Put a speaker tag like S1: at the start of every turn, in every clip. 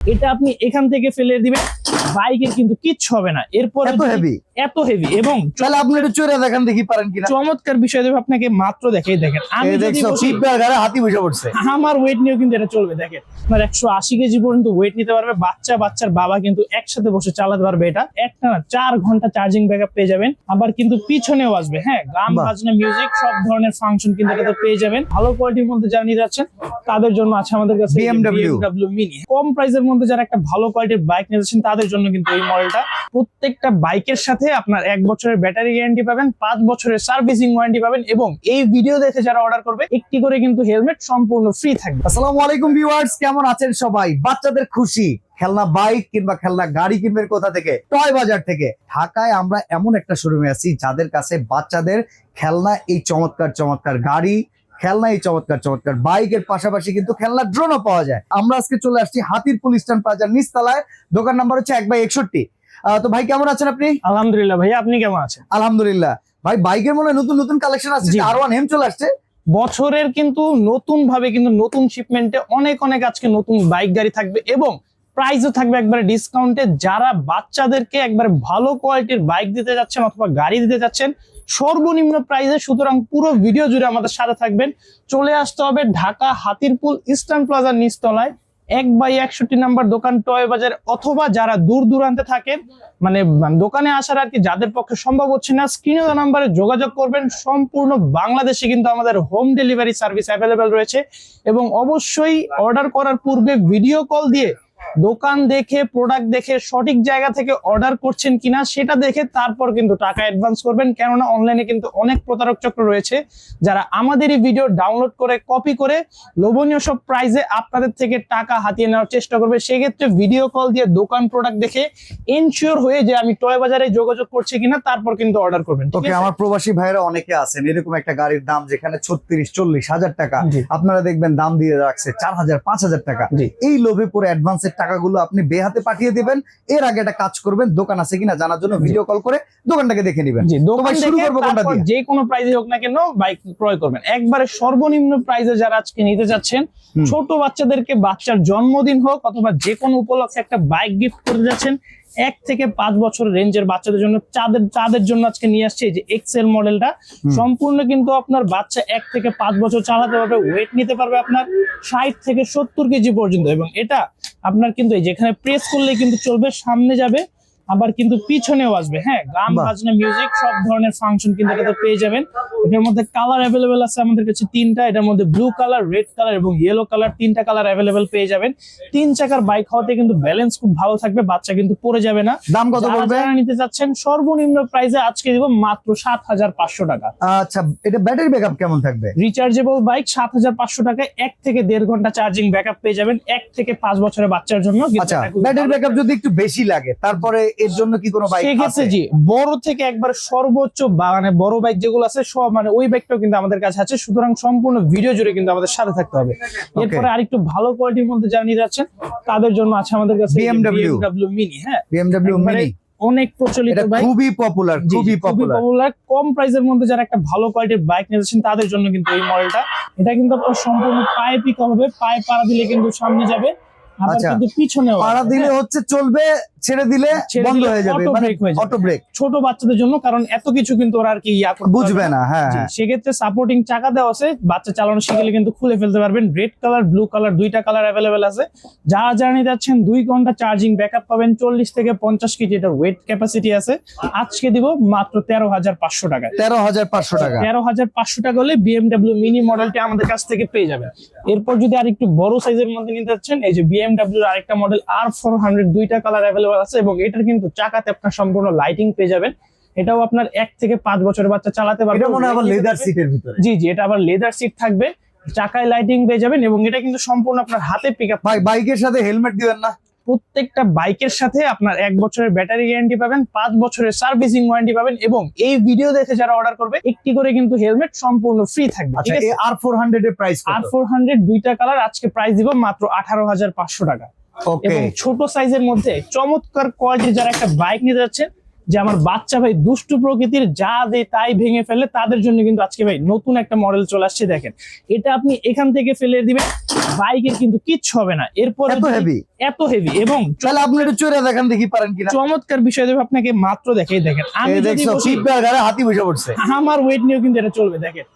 S1: এটা আপনি এখান থেকে ফেলে দিবেন। বাইকের কিন্তু কিচ্ছু হবে না। এরপর
S2: এত হেভি
S1: এত হেভি এবং
S2: তাহলে আপনি একটু চড়ে দেখান দেখি পারেন কিনা।
S1: চমৎকার বিষয় দেবে আপনাকে মাত্র দেখাই দেখেন। আমি
S2: দেখছ পিঁপড়ার ঘাড়ে হাতি বসে পড়ছে।
S1: আমার ওয়েট নিয়েও কিন্তু এটা চলবে দেখেন। আপনার একশো আশি কেজি পর্যন্ত ওয়েট নিতে পারবে বাচ্চা বাচ্চার বাবা কিন্তু একসাথে বসে চালাতে পারবে এটা। একটা না চার ঘণ্টা চার্জিং ব্যাকআপ পেয়ে যাবেন। আবার কিন্তু পিছনেও আসবে হ্যাঁ গান বাজনা মিউজিক সব ধরনের ফাংশন কিন্তু এটাতে পেয়ে যাবেন। ভালো কোয়ালিটির মধ্যে যারা নিতে যাচ্ছেন তাদের জন্য আছে আমাদের কাছে
S2: BMW
S1: মিনি কম প্রাইসের মধ্যে যারা একটা ভালো কোয়ালিটির বাইক নিতে যাচ্ছেন তাদের জন্য কিন্তু এই মডেলটা প্রত্যেকটা বাইকের সাথে আপনার এক বছরের ব্যাটারি গ্যারান্টি পাবেন, পাঁচ বছরের সার্ভিসিং ওয়ারেন্টি পাবেন এবং এই ভিডিও দেখে যারা অর্ডার করবে, একটি করে কিন্তু হেলমেট সম্পূর্ণ ফ্রি থাকবে।
S2: আসসালামু আলাইকুম ভিউয়ার্স কেমন আছেন সবাই? বাচ্চাদের খুশি, খেলনা বাইক কিংবা খেলনা গাড়ি কিনবেন কোথা থেকে? টয় বাজার থেকে। ঢাকায় আমরা এমন একটা শোরুমে আছি, যাদের কাছে বাচ্চাদের খেলনা এই চমৎকার চমৎকার গাড়ি খেলনা এই চমৎকার চমৎকার। বাইকের পাশাপাশি কিন্তু খেলনা ড্রোনও পাওয়া যায়। আমরা আজকে চলে আসছি হাতির পুলিশ স্ট্যান্ড প্লাজার নিচতলায়। দোকান নাম্বার হচ্ছে এক বাই একষট্টি। তো ভাই কেমন আছেন আপনি?
S1: আলহামদুলিল্লাহ ভাইয়া আপনি কেমন আছেন?
S2: আলহামদুলিল্লাহ। ভাই বাইকের মনে নতুন নতুন কালেকশন আসছে। আর ওয়ান হেম চলে আসছে।
S1: বছরের কিন্তু নতুন ভাবে কিন্তু নতুন শিপমেন্টে অনেক অনেক আজকে নতুন বাইক গাড়ি থাকবে এবং প্রাইসও থাকবে একবারে ডিসকাউন্টে যারা বাচ্চাদেরকে একবারে ভালো কোয়ালিটির বাইক দিতে যাচ্ছেন অথবা গাড়ি দিতে যাচ্ছেন সর্বনিম্ন প্রাইসে সুতরাং পুরো ভিডিও জুড়ে আমাদের সাথে থাকবেন। চলে আসতে হবে ঢাকা হাতিরপুল ইস্টার্ন প্লাজার নিচতলায়। এক বাই একষট্টি নাম্বার দোকান, টয় বাজার, অথবা যারা দূর দূরান্তে থাকেন মানে দোকানে আসার আর কি যাদের পক্ষে সম্ভব হচ্ছে না, স্ক্রিনে নাম্বারে যোগাযোগ করবেন। সম্পূর্ণ বাংলাদেশে কিন্তু আমাদের হোম ডেলিভারি সার্ভিস অ্যাভেলেবেল রয়েছে। এবং অবশ্যই অর্ডার করার পূর্বে ভিডিও কল দিয়ে দোকান দেখে প্রোডাক্ট দেখে সঠিক জায়গা থেকে অর্ডার করছেন কিনা সেটা দেখে তারপর কিন্তু টাকা অ্যাডভান্স করবেন কেননা অনলাইনে কিন্তু অনেক প্রতারক চক্র রয়েছে যারা আমাদের এই ভিডিও ডাউনলোড করে কপি করে লোভনীয় সব প্রাইজে আপনাদের থেকে টাকা হাতিয়ে নেওয়ার চেষ্টা করবে সেক্ষেত্রে ভিডিও কল দিয়ে দোকান প্রোডাক্ট দেখে এনশিওর হয়ে যে আমি টয় বাজারে যোগাযোগ করছি কিনা তারপর কিন্তু অর্ডার করবেন
S2: ওকে আমার প্রবাসী ভাইরা অনেকে আছেন এরকম একটা গাড়ির দাম যেখানে ছত্রিশ চল্লিশ হাজার টাকা। আপনারা দেখবেন দাম দিয়ে রাখছে চার হাজার পাঁচ হাজার টাকা। এই লোভে পরে অ্যাডভান্সের টাকাগুলো আপনি বেহাতে পাঠিয়ে দিবেন। এর আগে একটা কাজ করবেন দোকান আছে কিনা জানার জন্য ভিডিও কল করে দোকানটাকে দেখে নেবেন?
S1: যে কোনো প্রাইজে হোক না কেন বাইক ক্রয় করবেন। একবারে সর্বনিম্ন প্রাইজে যারা আজকে নিতে যাচ্ছেন ছোট বাচ্চাদেরকে বাচ্চার জন্মদিন হোক অথবা যে কোনো উপলক্ষে একটা বাইক গিফট করতে যাচ্ছেন এক থেকে পাঁচ বছর রেঞ্জের বাচ্চাদের জন্য চাঁদের চাঁদের জন্য আজকে নিয়ে আসছে এই যে এক্সেল মডেলটা। সম্পূর্ণ কিন্তু আপনার বাচ্চা এক থেকে পাঁচ বছর চালাতে পারবে ওয়েট নিতে পারবে আপনার ষাট থেকে সত্তর কেজি পর্যন্ত। এবং এটা আপনার কিন্তু এই যেখানে প্রেস করলে কিন্তু চলবে সামনে যাবে। আবার কিন্তু পিছনেও আসবে হ্যাঁ? গান। বাজনা মিউজিক সব ধরনের ফাংশন কিন্তু এটাতে পেয়ে যাবেন। এটার মধ্যে কালার অ্যাভেলেবেল আছে আমাদের কাছে তিনটা এটার মধ্যে ব্লু কালার রেড কালার এবং ইয়েলো কালার তিনটা কালার অ্যাভেলেবেল পেয়ে যাবেন। তিন চাকার বাইক হওয়াতে কিন্তু ব্যালেন্স খুব ভালো থাকবে বাচ্চা কিন্তু পড়ে যাবে না।
S2: দাম কত পড়বে?
S1: যারা নিতে চাচ্ছেন সর্বনিম্ন প্রাইসে আজকে দিব মাত্র সাত হাজার পাঁচশো টাকা।
S2: আচ্ছা এটা ব্যাটারি ব্যাকআপ কেমন থাকবে?
S1: রিচার্জেবল বাইক সাত হাজার পাঁচশো টাকায় এক থেকে দেড় ঘণ্টা চার্জিং ব্যাকআপ পেয়ে যাবেন এক থেকে পাঁচ বছরের বাচ্চার জন্য।
S2: আচ্ছা ব্যাটারি। ব্যাকআপ যদি একটু বেশি লাগে তারপরে এর জন্য কি কোনো বাইক
S1: সেক্ষেত্রে
S2: আছে?
S1: জি বড় থেকে একবার সর্বোচ্চ মানে বড় বাইক যেগুলো আছে সব মানে ওই বাইকটাও কিন্তু আমাদের কাছে আছে। সুতরাং সম্পূর্ণ ভিডিও জুড়ে কিন্তু আমাদের সাথে থাকতে হবে। এরপরে আরেকটু ভালো কোয়ালিটির মধ্যে যারা নিয়ে যাচ্ছেন তাদের জন্য আছে আমাদের কাছে
S2: BMW
S1: বিএমডব্লিউ মিনি হ্যাঁ?
S2: বিএমডব্লিউ
S1: একবারে
S2: মিনি
S1: অনেক প্রচলিত বাইক
S2: খুবই পপুলার খুবই পপুলার
S1: কম প্রাইসের মধ্যে যারা একটা ভালো কোয়ালিটির বাইক নিতেছেন তাদের জন্য কিন্তু এই মডেলটা এটা কিন্তু আপনার সম্পূর্ণ পায়ে পিক হবে পায়ে পাড়া দিলে কিন্তু সামনে যাবে। আবার
S2: আচ্ছা।
S1: কিন্তু পিছনেও
S2: পাড়া দিলে
S1: হ্যাঁ।
S2: হচ্ছে চলবে ছেড়ে দিলে বন্ধ হয়ে যাবে মানে। অটো ব্রেক
S1: ছোট বাচ্চাদের জন্য কারণ এত কিছু কিন্তু ওরা আর কি ইয়া
S2: বুঝবে না। হ্যাঁ হ্যাঁ।
S1: সেক্ষেত্রে সাপোর্টিং চাকা দেওয়া আছে। বাচ্চা চালানো শিখলে কিন্তু খুলে ফেলতে পারবেন। রেড কালার ব্লু কালার দুইটা কালার অ্যাভেলেবেল আছে। যারা যারা নিতে যাচ্ছেন দুই ঘণ্টা চার্জিং ব্যাকআপ পাবেন। চল্লিশ থেকে পঞ্চাশ কেজি এটা ওয়েট ক্যাপাসিটি আছে। আজকে দিব মাত্র তেরো হাজার পাঁচশো টাকা।
S2: তেরো হাজার পাঁচশো টাকা।
S1: তেরো হাজার পাঁচশো টাকা হলে বিএমডাব্লিউ মিনি মডেলটি আমাদের কাছ থেকে পেয়ে যাবেন। এরপর যদি আর একটু বড় সাইজের মধ্যে নিতে যাচ্ছেন এই যে বিএমডাব্লিউ আরেকটা মডেল আর ফোর হান্ড্রেড দুইটা কালার অ্যাভেলেবল আছে এবং এটার কিন্তু চাকাতে আপনার সম্পূর্ণ লাইটিং পেয়ে যাবেন। এটাও আপনার এক থেকে পাঁচ বছরের বাচ্চা চালাতে পারবে।
S2: এটা মনে আবার লেদার সিটের ভিতরে।
S1: জি জি এটা আবার লেদার সিট থাকবে। চাকায় লাইটিং পেয়ে যাবেন এবং এটা কিন্তু সম্পূর্ণ আপনার হাতে পিক আপ
S2: বাইকের সাথে হেলমেট দিবেন না?
S1: প্রত্যেকটা বাইকের সাথে আপনার এক বছরের ব্যাটারি গ্যারান্টি পাবেন পাঁচ বছরের সার্ভিসিং ওয়ারেন্টি পাবেন এবং এই ভিডিও দেখে যারা অর্ডার করবে একটি করে কিন্তু হেলমেট সম্পূর্ণ ফ্রি থাকবে।
S2: আর ফোর হান্ড্রেড এর প্রাইস
S1: আর ফোর হান্ড্রেড দুইটা কালার আজকে প্রাইস দিব মাত্র আঠারো হাজার পাঁচশো টাকা। এবং ছোট সাইজের মধ্যে চমৎকার কোয়ালিটির যারা একটা বাইক নিতে যাচ্ছেন যে আমার বাচ্চা ভাই দুষ্টু প্রকৃতির যা দেয় তাই ভেঙে ফেলে তাদের জন্য কিন্তু আজকে ভাই নতুন একটা মডেল চলে আসছে দেখেন। এটা আপনি এখান থেকে ফেলে দিবেন বাইকের কিন্তু কিচ্ছু হবে না। এরপরে
S2: এত হেভি
S1: এত হেভি এবং
S2: তাহলে আপনি একটু চড়ে দেখান দেখি পারেন কিনা।
S1: চমৎকার বিষয় দেবে আপনাকে মাত্র দেখাই দেখেন। আমি যদি
S2: দেখছ
S1: বসি,
S2: পিপড়ার হাতি বসে পড়ছে।
S1: আমার ওয়েট নিয়েও কিন্তু এটা চলবে দেখেন।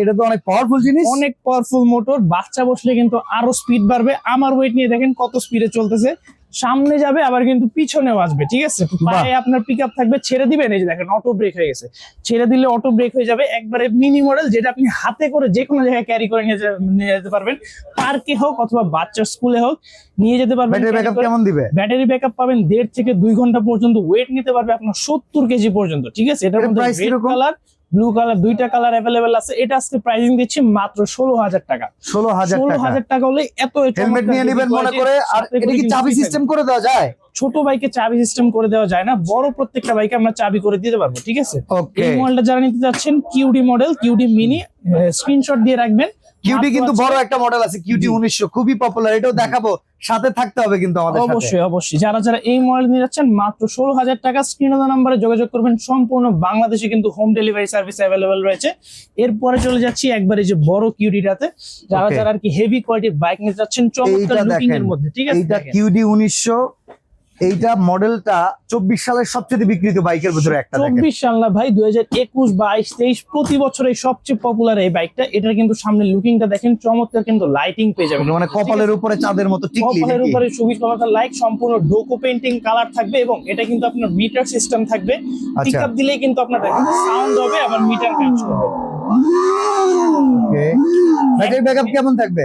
S2: এটা তো অনেক পাওয়ারফুল জিনিস।
S1: অনেক পাওয়ারফুল মোটর বাচ্চা বসলে কিন্তু আরও স্পিড বাড়বে। আমার ওয়েট নিয়ে দেখেন কত স্পিডে চলতেছে। সামনে যাবে আবার কিন্তু পিছনেও আসবে ঠিক আছে? পায়ে আপনার পিক আপ থাকবে ছেড়ে দিবেন এই যে দেখেন অটো ব্রেক হয়ে গেছে। ছেড়ে দিলে অটো ব্রেক হয়ে যাবে একবারে মিনি মডেল যেটা আপনি হাতে করে যে কোনো জায়গায় ক্যারি করে নিয়ে যেতে পারবেন। পার্কে হোক অথবা বাচ্চার স্কুলে হোক নিয়ে যেতে পারবেন।
S2: Battery backup. কেমন দিবে?
S1: ব্যাটারি ব্যাকআপ পাবেন দেড় থেকে দুই ঘণ্টা পর্যন্ত ওয়েট নিতে পারবে আপনার সত্তর কেজি পর্যন্ত ঠিক আছে? এটার মধ্যে রেড কালার ব্লু কালার দুইটা কালার অ্যাভেলেবেল আছে। এটা আজকে প্রাইসিং দিচ্ছি মাত্র ষোলো হাজার টাকা।
S2: ষোলো হাজার
S1: ষোলো
S2: টাকা।
S1: হাজার টাকা হলে এত
S2: হেলমেট নিয়ে নেবেন মনে করে। আর এটা কি চাবি সিস্টেম করে দেওয়া যায়?
S1: ছোট বাইকে চাবি সিস্টেম করে দেওয়া যায় না। বড় প্রত্যেকটা বাইকে আমরা চাবি করে দিতে পারব ঠিক আছে? এই মডেলটা যারা নিতে যাচ্ছেন QD model QD mini screenshot দিয়ে রাখবেন।
S2: কিউটি কিন্তু বড় একটা মডেল আছে কিউটি উনিশশো খুবই পপুলার এটাও দেখাবো সাথে থাকতে হবে কিন্তু আমাদের
S1: অবশ্যই অবশ্যই। যারা যারা এই মডেল নিয়ে যাচ্ছেন মাত্র ষোলো হাজার টাকা স্ক্রিন নাম্বারে যোগাযোগ করবেন। সম্পূর্ণ বাংলাদেশে কিন্তু হোম ডেলিভারি সার্ভিস অ্যাভেলেবেল রয়েছে। এরপরে চলে যাচ্ছি একবার এই যে বড় কিউডিটাতে যারা. যারা আর কি হেভি কোয়ালিটির বাইক নিয়ে যাচ্ছেন চমৎকার লুকিং এর মধ্যে ঠিক আছে? দেখেন।
S2: কিউডি উনিশশো এইটা মডেলটা চব্বিশ সালের সবচেয়ে বিক্রিত বাইকের ভিতরে একটা
S1: চব্বিশ সাল না ভাই দুই হাজার একুশ বাইশ তেইশ প্রতি বছর এই সবচেয়ে পপুলার এই বাইকটা। এটার কিন্তু সামনে লুকিংটা দেখেন চমৎকার কিন্তু লাইটিং পেয়ে যাবেন।
S2: মানে কপালের উপরে চাঁদের মতো
S1: কপালের উপরে চব্বিশ পাতার লাইট সম্পূর্ণ ডোকো পেন্টিং কালার থাকবে এবং এটা কিন্তু আপনার মিটার সিস্টেম থাকবে।
S2: আচ্ছা।
S1: পিক আপ দিলেই কিন্তু আপনার সাউন্ড হবে আবার মিটার কাজ করবে।
S2: ব্যাটারি ব্যাকআপ কেমন থাকবে?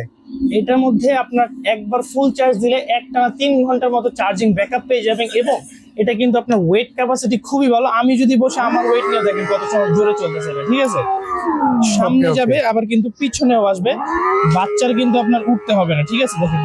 S1: এটার মধ্যে আপনার একবার ফুল চার্জ দিলে এক টানা তিন ঘণ্টার মতো চার্জিং ব্যাকআপ পেয়ে যাবেন এবং এটা কিন্তু আপনার ওয়েট ক্যাপাসিটি খুবই ভালো। আমি যদি বসে আমার ওয়েট নিয়ে দেখেন কত সময় জোরে চলতেছে এটা, ঠিক আছে? সামনে. যাবে আবার কিন্তু পিছনেও আসবে। বাচ্চার কিন্তু আপনার উঠতে হবে না ঠিক আছে? দেখেন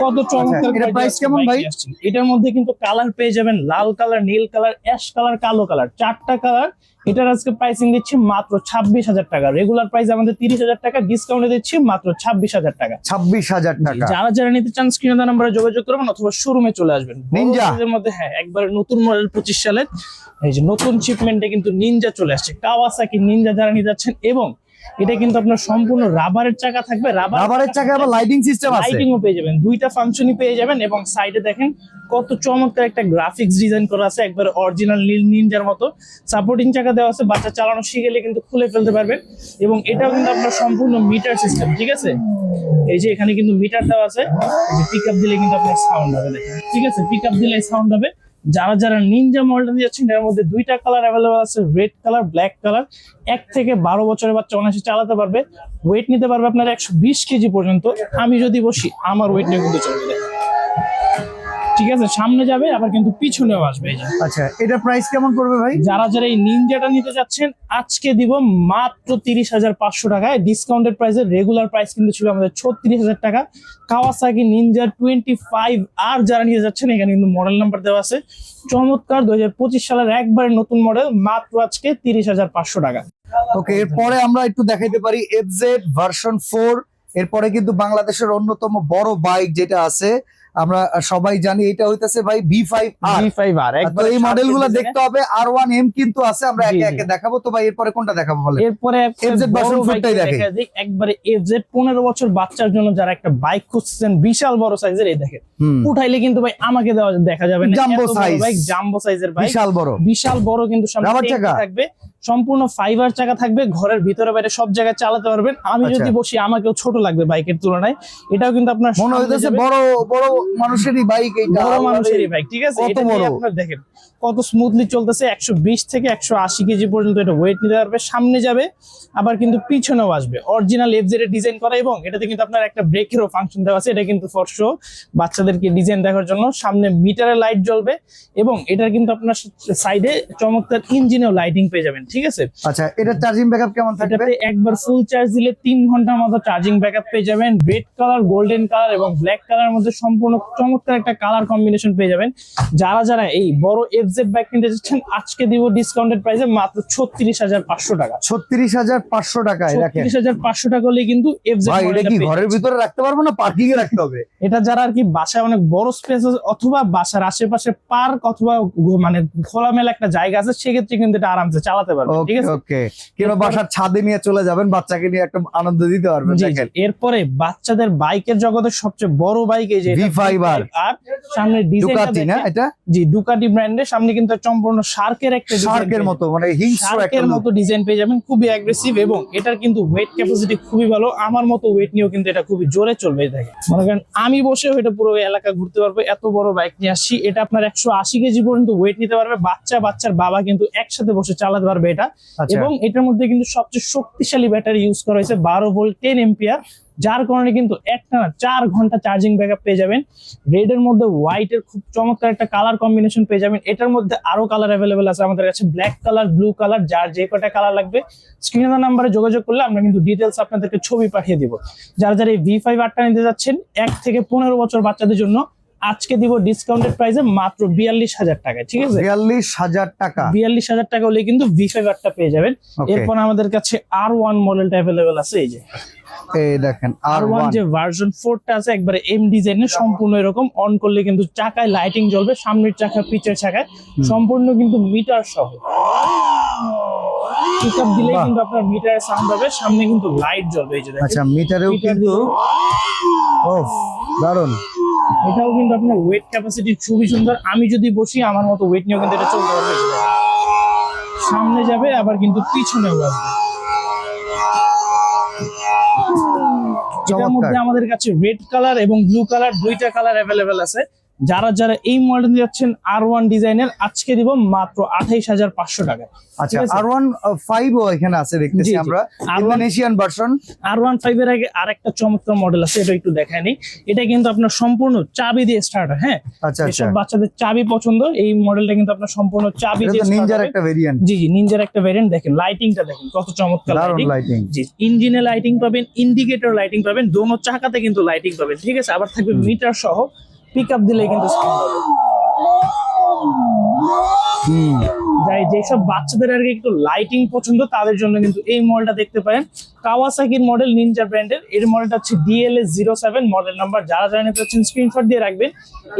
S1: কত চমৎকার
S2: আচ্ছা,
S1: quality
S2: price
S1: আজকে
S2: কেমন ভাই?
S1: এটার মধ্যে কিন্তু কালার পেয়ে যাবেন লাল কালার নীল কালার অ্যাশ কালার কালো কালার চারটা কালার এটার আজকে প্রাইসিং দিচ্ছি মাত্র ছাব্বিশ হাজার টাকা। রেগুলার প্রাইস আমাদের তিরিশ হাজার টাকা ডিসকাউন্টে দিচ্ছি মাত্র ছাব্বিশ হাজার টাকা।
S2: ছাব্বিশ হাজার টাকা।
S1: যারা যারা নিতে চান স্ক্রিনে দেওয়া নাম্বারে যোগাযোগ করবেন অথবা শোরুমে চলে আসবেন? এর মধ্যে হ্যাঁ একবারে নতুন মডেল পঁচিশ সালের এই যে নতুন শিপমেন্টে কিন্তু নিনজা চলে আসছে। কাওয়াসাকি নিনজা যারা নিতে যাচ্ছেন এবং এটা কিন্তু আপনার সম্পূর্ণ রাবারের চাকা থাকবে। রাবার
S2: রাবারের চাকা আবার লাইটিং সিস্টেম আছে।
S1: লাইটিংও পেয়ে যাবেন। দুইটা ফাংশনই পেয়ে যাবেন এবং সাইডে দেখেন কত চমৎকার একটা গ্রাফিক্স ডিজাইন করা আছে। একবার অরিজিনাল নীল নিনজার মতো। সাপোর্টিং চাকা দেওয়া আছে। বাচ্চা চালানো শিখেলে কিন্তু খুলে ফেলতে পারবেন এবং এটাও কিন্তু আপনার সম্পূর্ণ মিটার সিস্টেম ঠিক আছে? এই যে এখানে কিন্তু মিটার দেওয়া আছে। এই যে পিক আপ দিলে কিন্তু আপনার সাউন্ড হবে দেখেন। ঠিক আছে? পিক আপ দিলে সাউন্ড হবে। যারা যারা নিনজা মডেলটা যাচ্ছেন এর মধ্যে দুইটা কালার অ্যাভেলেবল আছে রেড কালার ব্ল্যাক কালার এক থেকে বারো বছরের বাচ্চা অনায়াসে চালাতে পারবে। ওয়েট নিতে পারবে আপনার একশো বিশ কেজি পর্যন্ত। আমি যদি বসি, আমার ওয়েট নিয়ে কিন্তু চলবে। দেখেন। ঠিক আছে সামনে যাবে আবার কিন্তু পিছনেও আসবে এই যে।
S2: আচ্ছা এটা প্রাইস কেমন পড়বে ভাই?
S1: যারা যারা এই নিনজাটা নিতে যাচ্ছেন আজকে দিব মাত্র তিরিশ হাজার পাঁচশো টাকায়। ডিসকাউন্টেড প্রাইসে রেগুলার প্রাইস কিন্তু ছিল আমাদের ছত্রিশ হাজার টাকা। কাওয়াসাকি নিনজা টোয়েন্টি ফাইভ আর যারা নিতে যাচ্ছেন এখানে কিন্তু মডেল নাম্বার দেওয়া আছে। চমৎকার দুই হাজার পঁচিশ সালের একবারে নতুন মডেল মাত্র আজকে তিরিশ হাজার পাঁচশো টাকা।
S2: ওকে এরপরে আমরা একটু দেখাইতে পারি এফজেড ভার্সন ফোর এরপরে কিন্তু বাংলাদেশের অন্যতম বড় বাইক যেটা আছে আমরা সবাই জানি এটা হইতাছে ভাই বি ফাইভ আর
S1: ফাইভ আর
S2: তো এই মডেলগুলো দেখতে হবে আর ওয়ান এম কিন্তু আছে আমরা একে একে দেখাবো। তো ভাই এরপরে কোনটা দেখাবো বলে
S1: এরপরে
S2: FZ
S1: বড়
S2: version দেখে।
S1: একবারে এফজেড পনেরো বছর বাচ্চার জন্য যারা একটা বাইক খুঁজছেন বিশাল বড় সাইজের এই দেখেন। উঠাইলে কিন্তু ভাই আমাকে দেওয়া দেখা যাবে না। এত বড় বাইক জাম্বো সাইজের বাইক
S2: বিশাল বড়।
S1: বিশাল বড় কিন্তু সামনে? থাকবে। সম্পূর্ণ ফাইবার চাকা থাকবে ঘরের ভিতরে বাইরে সব জায়গায় চালাতে পারবেন। আমি
S2: আচ্ছা।
S1: যদি বসি আমাকেও ছোট লাগবে বাইকের তুলনায়। এটাও কিন্তু আপনার
S2: মনে হইতেছে বড় বড় মানুষেরই বাইক এটা
S1: বড় মানুষেরই বাইক ঠিক আছে? এটা
S2: আপনি
S1: আপনার দেখেন। কত স্মুথলি চলতেছে? একশো বিশ থেকে একশো আশি কেজি পর্যন্ত এটা ওয়েট নিতে পারবে। সামনে যাবে আবার কিন্তু পিছনেও আসবে। অরিজিনাল এফজেড ডিজাইন করা এবং এটাতে কিন্তু আপনার একটা ব্রেকেরও ফাংশন দেওয়া আছে। এটা কিন্তু ফর শো বাচ্চাদেরকে ডিজাইন দেখার জন্য। সামনে মিটারে লাইট জ্বলবে এবং এটার কিন্তু আপনার সাইডে চমৎকার ইঞ্জিনেও লাইটিং পেয়ে যাবেন ঠিক আছে?
S2: আচ্ছা এটা চার্জিং ব্যাকআপ কেমন থাকবে?
S1: একবার ফুল চার্জ দিলে তিন ঘণ্টার মতো চার্জিং ব্যাকআপ পেয়ে যাবেন। রেড কালার গোল্ডেন কালার এবং ব্ল্যাক কালার মধ্যে সম্পূর্ণ চমৎকার একটা কালার কম্বিনেশন পেয়ে যাবেন। যারা যারা এই বড় এফ জেড বাইক কিনতে চাচ্ছেন আজকে দিব ডিসকাউন্টেড প্রাইসে মাত্র ছত্রিশ হাজার পাঁচশো টাকা।
S2: ছত্রিশ হাজার পাঁচশো দেখেন।
S1: ছত্রিশ হাজার পাঁচশো টাকা হলে কিন্তু এফ
S2: এটা কি ঘরের ভিতরে রাখতে পারব না পার্কিং এ রাখতে হবে?
S1: এটা যারা আর কি বাসায় অনেক বড় স্পেস আছে অথবা বাসার আশেপাশে পার্ক অথবা মানে খোলামেলা একটা জায়গা আছে সেক্ষেত্রে কিন্তু এটা আরামসে চালাতে পারবে ঠিক আছে?
S2: ওকে। কিংবা বাসার ছাদে নিয়ে চলে যাবেন বাচ্চাকে নিয়ে একটা আনন্দ দিতে পারবেন। দেখেন।
S1: এরপরে বাচ্চাদের বাইকের জগতের সবচেয়ে বড় বাইক এই যে এটা
S2: V5 আর।
S1: সামনে ডিজাইনটা
S2: না এটা?
S1: জি ডুকাটি ব্র্যান্ডের সামনে কিন্তু সম্পূর্ণ শার্কের একটা
S2: শার্কের মতো মানে
S1: শার্কের মতো ডিজাইন পেয়ে যাবেন খুবই অ্যাগ্রেসিভ এবং এটার কিন্তু ওয়েট ক্যাপাসিটি খুবই ভালো। আমার মতো ওয়েট নিয়েও কিন্তু এটা খুবই জোরে চলবে দেখেন। মনে করেন আমি বসে এটা পুরো এলাকা ঘুরতে পারব এত বড় বাইক নিয়ে আসছি এটা আপনার একশো আশি কেজি পর্যন্ত ওয়েট নিতে পারবে। বাচ্চা বাচ্চার বাবা কিন্তু একসাথে বসে চালাতে পারবে এটা।
S2: আচ্ছা।
S1: এবং এটার মধ্যে কিন্তু সবচেয়ে শক্তিশালী ব্যাটারি ইউজ করা হয়েছে বারো ভোল্ট টেন এম্পিয়ার যার কারণে কিন্তু একটা না চার ঘণ্টা চার্জিং ব্যাক আপ পেয়ে যাবেন। রেড এর মধ্যে হোয়াইট এর খুব চমৎকার একটা কালার কম্বিনেশন পেয়ে যাবেন। এটার মধ্যে আরও কালার অ্যাভেলেবেল আছে আমাদের কাছে। ব্ল্যাক কালার ব্লু কালার যার যে কটা কালার লাগবে স্ক্রিনে নাম্বারে যোগাযোগ করলে আমরা কিন্তু ডিটেলস আপনাদেরকে ছবি পাঠিয়ে দিব। যারা যারা এই ভি ফাইভ আটটা নিতে যাচ্ছেন, এক থেকে পনেরো বছর বাচ্চাদের জন্য আজকে দিব ডিসকাউন্টেড প্রাইসে মাত্র বিয়াল্লিশ হাজার টাকায় ঠিক আছে?
S2: বিয়াল্লিশ হাজার টাকা।
S1: বিয়াল্লিশ হাজার টাকা হলে কিন্তু ভি ফাইভ আটটা পেয়ে যাবেন। এরপর আমাদের কাছে আর ওয়ান মডেলটা অ্যাভেলেবেল আছে এই যে।
S2: এই দেখেন আর
S1: ওয়ান যে ভার্সন ফোরটা আছে একবারে এম ডিজাইনের সম্পূর্ণ এরকম। অন করলে কিন্তু চাকায় লাইটিং জ্বলবে সামনের চাকা পিছের চাকায়। সম্পূর্ণ কিন্তু মিটার সহ। দিলে কিন্তু আপনার মিটারের সাউন্ড হবে সামনে কিন্তু লাইট জ্বলবে এই যে
S2: আচ্ছা মিটারেও
S1: মিটার
S2: কিন্তু
S1: এটাও কিন্তু আপনার ওয়েট ক্যাপাসিটি খুবই সুন্দর। আমি যদি বসি আমার মতো ওয়েট নিয়েও কিন্তু এটা চলতে পারবে। সামনে যাবে আবার কিন্তু পিছনেও আসবে। এটার মধ্যে আমাদের কাছে রেড কালার এবং ব্লু কালার দুইটা কালার অ্যাভেলেবেল আছে। যারা যারা এই মডেল যাচ্ছেন আর ওয়ান ডিজাইনের আজকে দিব মাত্র আঠাইশ হাজার পাঁচশো টাকা।
S2: আচ্ছা আর ওয়ান ফাইভ এখানে আছে দেখতেছি। আমরা।
S1: R1
S2: Indonesian version
S1: R one five এর আগে আর একটা চমৎকার মডেল আছে এটা একটু দেখায় নি এটা কিন্তু আপনার সম্পূর্ণ চাবি দিয়ে স্টার্ট হ্যাঁ
S2: আচ্ছা আচ্ছা।
S1: বাচ্চাদের চাবি পছন্দ এই মডেলটা কিন্তু আপনার সম্পূর্ণ চাবি দিয়ে
S2: নিনজার একটা ভেরিয়েন্ট
S1: জি জি নিনজার একটা ভ্যারিয়েন্ট দেখেন লাইটিংটা দেখেন কত চমৎকার লাইটিং
S2: লাইটিং
S1: জি ইঞ্জিনে লাইটিং পাবেন ইন্ডিকেটর লাইটিং পাবেন দোনো চাকাতে কিন্তু লাইটিং পাবেন ঠিক আছে? আবার থাকবে মিটার সহ পিক আপ দিলে কিন্তু হবে
S2: হুম।
S1: যাই যেসব বাচ্চাদের আর কি একটু লাইটিং পছন্দ তাদের জন্য কিন্তু এই মডেলটা দেখতে পারেন। কাওয়াসাকির মডেল নিনজা ব্র্যান্ডের এর মডেলটা হচ্ছে DLA zero seven model number যারা যারা নিতে স্ক্রিনশট দিয়ে রাখবেন।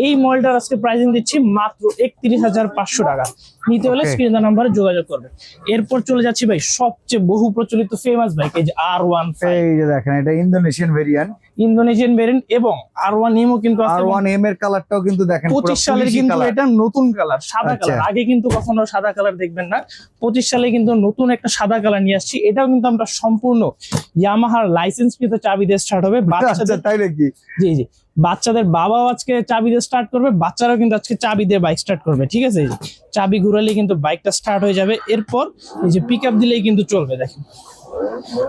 S1: এই মডেলটার আজকে প্রাইসিং দিচ্ছি মাত্র একত্রিশ হাজার পাঁচশো টাকা। নিতে হলে. নাম্বারে যোগাযোগ করবেন। এরপর চলে যাচ্ছি ভাই সবচেয়ে বহু প্রচলিত ফেমাস বাইক এই যে আর ওয়ান
S2: এই যে দেখেন এটা ইন্দোনেশিয়ান ভেরিয়েন্ট
S1: ইন্দোনেশিয়ান ভেরিয়েন্ট এবং আর ওয়ান এমও কিন্তু
S2: আর ওয়ান এম এর কালারটাও কিন্তু দেখেন
S1: পঁচিশ সালের কিন্তু এটা নতুন কালার সাদা
S2: আচ্ছা।
S1: কালার আগে কিন্তু কখনো সাদা কালার দেখবেন না। পঁচিশ সালে কিন্তু নতুন একটা সাদা কালার নিয়ে আসছি। এটাও কিন্তু আমরা সম্পূর্ণ ইয়ামাহার লাইসেন্স কৃত চাবি দিয়ে স্টার্ট হবে।
S2: আচ্ছা
S1: বাচ্চাদের
S2: তাই নাকি?
S1: জি জি। বাচ্চাদের বাবাও আজকে চাবি দিয়ে স্টার্ট করবে। বাচ্চারাও কিন্তু আজকে চাবি দিয়ে বাইক স্টার্ট করবে ঠিক আছে? চাবি ঘুরালেই কিন্তু বাইকটা স্টার্ট হয়ে যাবে। এরপর এই যে পিক আপ দিলেই কিন্তু চলবে দেখেন।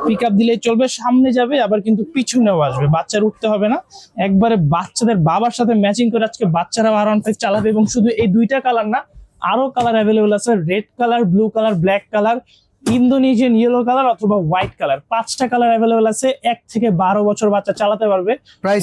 S1: পিক আপ দিলেই চলবে সামনে যাবে আবার কিন্তু পিছনেও আসবে। বাচ্চার উঠতে হবে না। একবারে বাচ্চাদের বাবার সাথে ম্যাচিং করে আজকে বাচ্চারা আর ফাইভ চালাবে এবং শুধু এই দুইটা কালার না আরও কালার অ্যাভেলেবল আছে red colour blue colour black colour Indonesian yellow colour অথবা হোয়াইট কালার পাঁচটা কালার অ্যাভেলেবল আছে এক থেকে বারো বছর বাচ্চা চালাতে পারবে।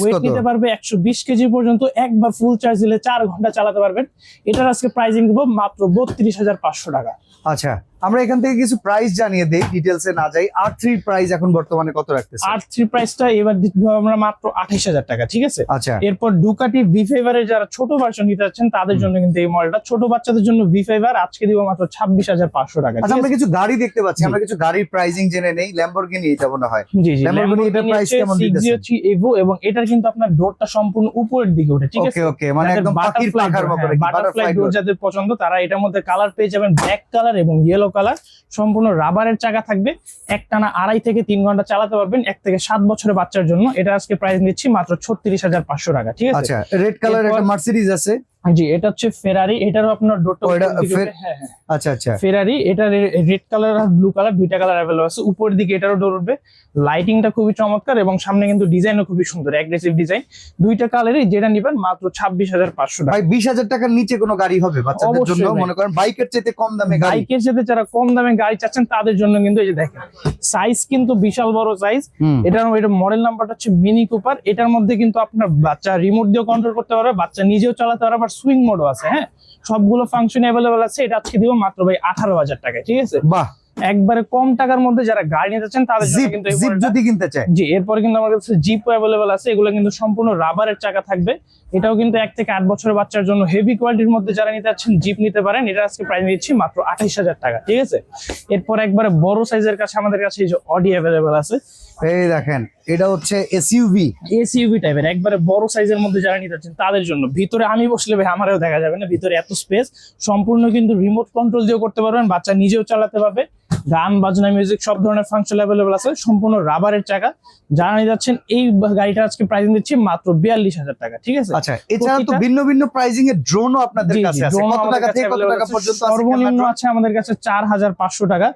S1: ওয়েট নিতে পারবে একশো বিশ কেজি পর্যন্ত একবার ফুল চার্জ দিলে চার ঘণ্টা চালাতে পারবেন। এটার আজকে প্রাইসিং দেবো মাত্র বত্রিশ হাজার পাঁচশো টাকা।
S2: আচ্ছা আমরা এখান থেকে কিছু প্রাইস জানিয়ে দেই ডিটেলসে না যাই। আর থ্রি প্রাইস এখন বর্তমানে কত রাখতেছে?
S1: আর থ্রি প্রাইসটা এবার আমরা মাত্র আঠাইশ হাজার টাকা ঠিক আছে?
S2: আচ্ছা।
S1: এরপর ডুকাটি ভি ফেভারের যারা ছোট ভার্সন নিতে যাচ্ছেন তাদের জন্য কিন্তু এই মডেলটা ছোট বাচ্চাদের জন্য ভি ফেভার আজকে দিব মাত্র ছাব্বিশ হাজার পাঁচশো টাকা
S2: আচ্ছা আমরা কিছু গাড়ি দেখতে পাচ্ছি আমরা কিছু গাড়ির প্রাইসিং জেনে নেই ল্যাম্বরগিনি এটা মনে হয়।
S1: জি জি
S2: Lamborghini এটার price কেমন দিতেছেন?
S1: এভো এবং এটার কিন্তু আপনার ডোরটা সম্পূর্ণ উপরের দিকে ওঠে ঠিক আছে?
S2: ওকে ওকে মানে একদম পাখির পাখার মতো
S1: বাটারফ্লাই
S2: বাটারফ্লাই
S1: ডোর যাদের পছন্দ তারা এটার মধ্যে কালার পেয়ে যাবেন ব্ল্যাক কালার এবং ইয়েলো কালার সম্পূর্ণ রাবারের চাকা থাকবে। একটানা আড়াই থেকে তিন ঘণ্টা চালাতে পারবেন এক থেকে সাত বছরের বাচ্চার জন্য। এটা আজকে প্রাইস নিচ্ছি মাত্র ছত্রিশ হাজার পাঁচশো টাকা ঠিক আছে?
S2: আচ্ছা রেড কালার একটা মার্সিডিজ আছে।
S1: জি এটা হচ্ছে ফেরারি এটারও আপনার উঠবে। হ্যাঁ হ্যাঁ।
S2: আচ্ছা আচ্ছা।
S1: ফেরারি এটা রেড কালার আর ব্লু কালার দুইটা কালার অ্যাভেলেবল আছে। উপরের দিকে এটারও ডোর উঠবে। লাইটিংটা খুবই চমৎকার এবং সামনে কিন্তু ডিজাইনও খুবই সুন্দর অ্যাগ্রেসিভ ডিজাইন দুইটা কালারই যেটা নিবেন মাত্র ছাব্বিশ হাজার পাঁচশো টাকা।
S2: ভাই বিশ হাজার টাকার নিচে কোনো গাড়ি হবে বাচ্চাদের জন্য? মনে করেন বাইকের চাইতে কম দামে গাড়ি।
S1: বাইকের সাথে যারা কম দামে গাড়ি চাচ্ছেন তাদের জন্য কিন্তু এই যে দেখেন সাইজ কিন্তু বিশাল বড় সাইজ এটার এটা মডেল নাম্বারটা হচ্ছে মিনি কুপার এটার মধ্যে কিন্তু আপনার বাচ্চা রিমোট দিয়েও কন্ট্রোল করতে পারবে বাচ্চা নিজেও চালাতে পারবে আবার সুইং মোডও আছে হ্যাঁ? সবগুলো ফাংশন অ্যাভেলেবল আছে। এটা আজকে দিব মাত্র ভাই আঠারো হাজার টাকায় ঠিক আছে?
S2: বাহ।
S1: একবারে কম টাকার মধ্যে যারা গাড়ি নিতে চান তাদের জন্য কিন্তু
S2: জিপ যদি কিনতে চায়।
S1: জি এরপরে কিন্তু আমাদের কাছে জিপ অ্যাভেলেবল আছে এগুলো কিন্তু সম্পূর্ণ রাবারের চাকা থাকবে। এটাও কিন্তু এক থেকে আট বছরের বাচ্চার জন্য হেভি কোয়ালিটির মধ্যে যারা নিতে চাচ্ছেন জিপ নিতে পারেন। এটা আজকে প্রাইস দিচ্ছি মাত্র আঠাইশ হাজার টাকা ঠিক আছে? এরপর একবারে বড় সাইজের কাছে আমাদের কাছে এই যে অডি অ্যাভেলেবল আছে।
S2: এই দেখেন এটা হচ্ছে এসইউভি
S1: এসইউভি টাইপের একবারে বড় সাইজের মধ্যে যারা নিতে চাচ্ছেন তাদের জন্য। ভিতরে আমি বসলে ভাই আমারও দেখা যাবে না ভিতরে এত স্পেস সম্পূর্ণ কিন্তু রিমোট কন্ট্রোল দিয়েও করতে পারবেন বাচ্চা নিজেও চালাতে পারবে। গান বাজনা মিউজিক সব ধরনের ফাংশন অ্যাভেলেবল আছে। সম্পূর্ণ রাবারের চাকা। যারা নিতে যাচ্ছেন এই গাড়িটা আজকে প্রাইজিং দিচ্ছি মাত্র বিয়াল্লিশ হাজার টাকা ঠিক আছে?
S2: আচ্ছা এছাড়া তো ভিন্ন ভিন্ন প্রাইজিং এর ড্রোনও আপনাদের কাছে আছে। কত টাকা থেকে কত টাকা পর্যন্ত আছে
S1: সর্বনিম্ন আছে আমাদের কাছে চার হাজার পাঁচশো টাকা।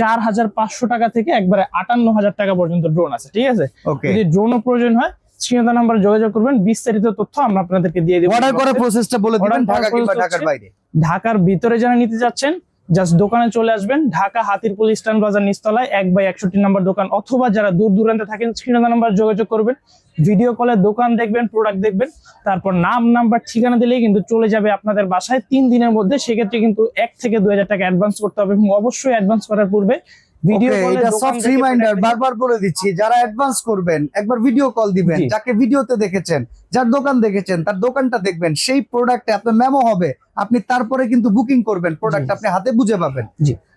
S1: চার হাজার পাঁচশো টাকা থেকে একবারে আটান্ন হাজার টাকা পর্যন্ত ড্রোন আছে ঠিক আছে? যদি ড্রোনও প্রয়োজন হয় স্ক্রিনে নাম্বার যোগাযোগ করবেন। বিস্তারিত তথ্য আমরা আপনাদেরকে দিয়ে দেবো।
S2: অর্ডার করার প্রসেসটা বলে দিবেন ঢাকা কিংবা ঢাকার বাইরে।
S1: ঢাকার ভিতরে যারা নিতে যাচ্ছেন জাস্ট দোকানে চলে আসবেন ঢাকা হাতিরপুল ইস্টার্ন বাজার নিচতলায় এক বাই একষট্টি নাম্বার দোকান অথবা যারা দূর দূরান্তে থাকেন স্ক্রিনে নাম্বার যোগাযোগ করবেন ভিডিও কলে দোকান দেখবেন প্রোডাক্ট দেখবেন তারপর নাম নাম্বার ঠিকানা দিলেই কিন্তু চলে যাবে আপনাদের বাসায়। তিন দিনের মধ্যে সেক্ষেত্রে কিন্তু এক থেকে দুই হাজার টাকা অ্যাডভান্স করতে হবে এবং অবশ্যই অ্যাডভান্স করার পূর্বে ভিডিও
S2: Okay, এটা সফট রিমাইন্ডার বারবার বলে দিচ্ছি যারা অ্যাডভান্স করবেন একবার ভিডিও কল দিবেন যাকে ভিডিওতে দেখেছেন যার দোকান দেখেছেন তার দোকানটা দেখবেন সেই প্রোডাক্টে আপনার মেমো হবে। আপনি তারপরে কিন্তু বুকিং করবেন প্রোডাক্ট আপনি হাতে বুঝে পাবেন।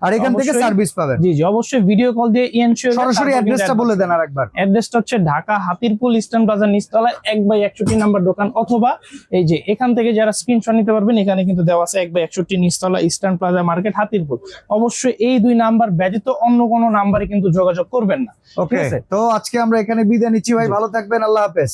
S2: আর এখান থেকে সার্ভিস পাবেন।
S1: জি জি অবশ্যই ভিডিও কল দিয়ে ইনশিওর
S2: সরাসরি অ্যাড্রেসটা বলে দেন আর একবার
S1: অ্যাড্রেসটা হচ্ছে ঢাকা হাতিরপুল ইস্টার্ন প্লাজা নিচতলা এক বাই একষট্টি নাম্বার দোকান অথবা এই যে এখান থেকে যারা স্ক্রিনশট নিতে পারবেন এখানে কিন্তু দেওয়া আছে এক বাই একষট্টি নিচতলা ইস্টার্ন প্লাজা মার্কেট হাতিরপুল। অবশ্যই এই দুই নাম্বার ব্যতীত অন্য কোনো নাম্বারে কিন্তু যোগাযোগ করবেন না।
S2: ওকে
S1: আছে।
S2: তো আজকে আমরা এখানে বিদায় নিচ্ছি ভাই ভালো থাকবেন আল্লাহ হাফেজ।